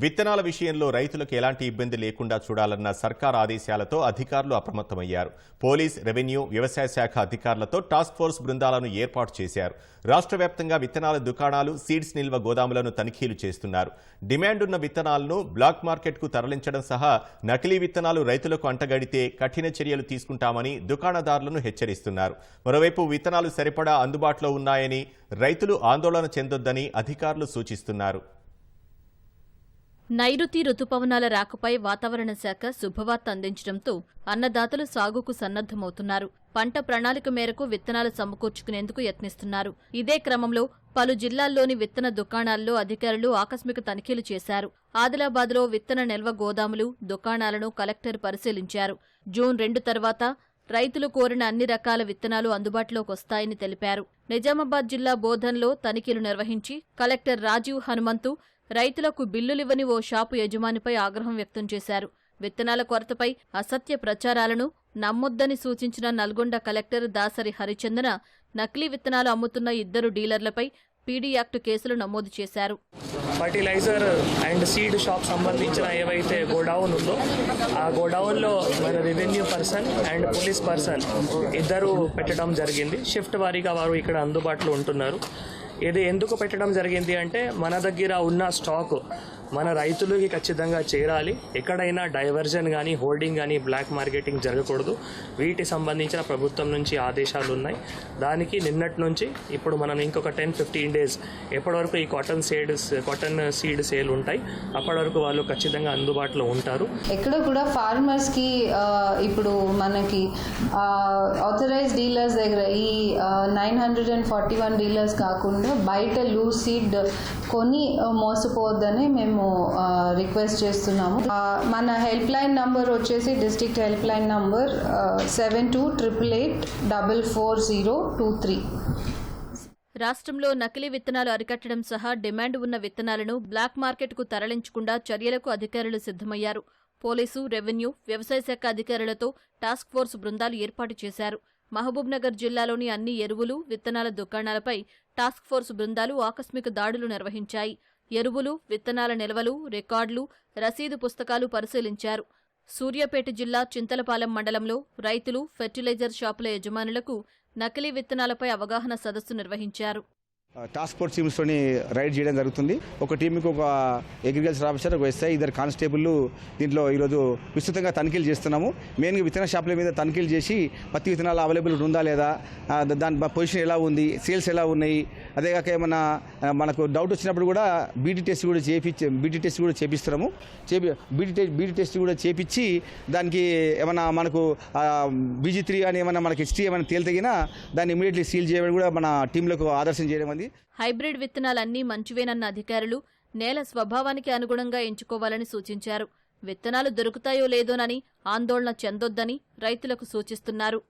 విత్తనాల విషయంలో రైతులకు ఎలాంటి ఇబ్బంది లేకుండా చూడాలన్న సర్కార్ ఆదేశాలతో అధికారులు అప్రమత్తమయ్యారు. పోలీస్ రెవెన్యూ వ్యవసాయ శాఖ అధికారులతో టాస్క్ ఫోర్స్ బృందాలను ఏర్పాటు చేశారు. రాష్ట్ర వ్యాప్తంగా విత్తనాల దుకాణాలు సీడ్స్ నిల్వ గోదాములను తనిఖీలు చేస్తున్నారు. డిమాండ్ ఉన్న విత్తనాలను బ్లాక్ మార్కెట్కు తరలించడం సహా నకిలీ విత్తనాలు రైతులకు అంటగడితే కఠిన చర్యలు తీసుకుంటామని దుకాణదారులను హెచ్చరిస్తున్నారు. మరోవైపు విత్తనాలు సరిపడా అందుబాటులో ఉన్నాయని రైతులు ఆందోళన చెందొద్దని అధికారులు సూచిస్తున్నారు. నైరుతి రుతుపవనాల రాకపై వాతావరణ శాఖ శుభవార్త అందించడంతో అన్నదాతలు సాగుకు సన్నద్దమవుతున్నారు పంట ప్రణాళిక మేరకు విత్తనాలు సమకూర్చుకునేందుకు యత్నిస్తున్నారు. ఇదే క్రమంలో పలు జిల్లాల్లోని విత్తన దుకాణాల్లో అధికారులు ఆకస్మిక తనిఖీలు చేశారు. ఆదిలాబాద్లో విత్తన నిల్వ గోదాములు దుకాణాలను కలెక్టర్ పరిశీలించారు. జూన్ రెండు తర్వాత రైతులు కోరిన అన్ని రకాల విత్తనాలు అందుబాటులోకి వస్తాయని తెలిపారు. నిజామాబాద్ జిల్లా బోధన్లో తనిఖీలు నిర్వహించి కలెక్టర్ రాజీవ్ హనుమంతు రైతులకు బిల్లులివ్వని ఓ షాపు యజమానిపై ఆగ్రహం వ్యక్తం చేశారు. విత్తనాల కొరతపై అసత్య ప్రచారాలను నమ్మొద్దని సూచించిన నల్గొండ కలెక్టర్ దాసరి హరిచందన నకిలీ విత్తనాలు అమ్ముతున్న ఇద్దరు డీలర్లపై పీడీ యాక్ట్ కేసులు నమోదు చేశారు. ఫర్టిలైజర్ అండ్ సీడ్ షాప్ సంబంధించిన ఏవైతే గోడౌన్ ఉందో ఆ గోడౌన్లో మన revenue person and police person ఇద్దరు పెట్టడం జరిగింది. షిఫ్ట్ వారీగా వారు ఇక్కడ అందుబాటులో ఉంటున్నారు. ఇది ఎందుకు పెట్టడం జరిగింది అంటే మన దగ్గర ఉన్న స్టాక్ మన రైతులకి ఖచ్చితంగా చేరాలి. ఎక్కడైనా డైవర్జన్ కానీ హోల్డింగ్ కానీ బ్లాక్ మార్కెటింగ్ జరగకూడదు. వీటి సంబంధించిన ప్రభుత్వం నుంచి ఆదేశాలు ఉన్నాయి. దానికి నిన్నటి నుంచి ఇప్పుడు మనం ఇంకొక టెన్ ఫిఫ్టీన్ డేస్ ఎప్పటి వరకు ఈ cotton seed cotton seed sale ఉంటాయి అప్పటి వరకు వాళ్ళు ఖచ్చితంగా అందుబాటులో ఉంటారు. ఎక్కడ కూడా ఫార్మర్స్కి ఇప్పుడు మనకి ఆథరైజ్ డీలర్స్ దగ్గర ఈ nine hundred and forty one dealers కాకుండా బయట లూజ్ సీడ్ కొని మోసపోవద్దని మేము రిక్వెస్ట్ చేస్తున్నాము. మన హెల్ప్ లైన్ నంబర్ వచ్చేసి district help line number seven two triple eight double four zero two three రాష్ట్రంలో నకిలీ విత్తనాలు అరికట్టడం సహా డిమాండ్ ఉన్న విత్తనాలను బ్లాక్ మార్కెట్కు తరలించకుండా చర్యలకు అధికారులు సిద్ధమయ్యారు. పోలీసు రెవెన్యూ వ్యవసాయ శాఖ అధికారులతో టాస్క్ ఫోర్స్ బృందాలు ఏర్పాటు చేశారు. మహబూబ్నగర్ జిల్లాలోని అన్ని ఎరువులు విత్తనాల దుకాణాలపై టాస్క్ ఫోర్స్ బృందాలు ఆకస్మిక దాడులు నిర్వహించాయి. ఎరువులు విత్తనాల నిల్వలు రికార్డులు రసీదు పుస్తకాలు పరిశీలించారు. సూర్యాపేట జిల్లా చింతలపాలెం మండలంలో రైతులు ఫెర్టిలైజర్ షాపుల యజమానులకు నకిలీ విత్తనాలపై అవగాహన సదస్సు నిర్వహించారు. టాస్క్ ఫోర్స్ టీమ్స్తోని రైడ్ చేయడం జరుగుతుంది. ఒక టీంకి ఒక అగ్రికల్చర్ ఆఫీసర్ ఒక ఎస్ఐ ఇద్దరు కానిస్టేబుల్ దీంట్లో ఈరోజు విస్తృతంగా తనిఖీలు చేస్తున్నాము. మెయిన్గా విత్తన షాపుల మీద తనిఖీలు చేసి పత్తి విత్తనాలు అవైలబుల్ ఉందా లేదా దాని పొజిషన్ ఎలా ఉంది సేల్స్ ఎలా ఉన్నాయి అదేగాక ఏమన్నా మనకు డౌట్ వచ్చినప్పుడు కూడా బీటీ టెస్ట్ కూడా చేపించి బీటీ టెస్ట్ కూడా చేపిస్తున్నాము. చేపి బీటీ టెస్ట్ బీటీ టెస్ట్ కూడా చేపించి దానికి ఏమన్నా మనకు బీజీ త్రీ అని ఏమన్నా మనకి హెచ్టీ ఏమైనా తేలితగినా దాన్ని ఇమీడియట్లీ సీల్ చేయడం కూడా మన టీంలకు ఆదర్శం చేయడం ఉండాలి హైబ్రిడ్ విత్తనాలన్నీ మంచివేనన్న అధికారులు నేల స్వభావానికి అనుగుణంగా ఎంచుకోవాలని సూచించారు. విత్తనాలు దొరుకుతాయో లేదోనని ఆందోళన చెందొద్దని రైతులకు సూచిస్తున్నారు.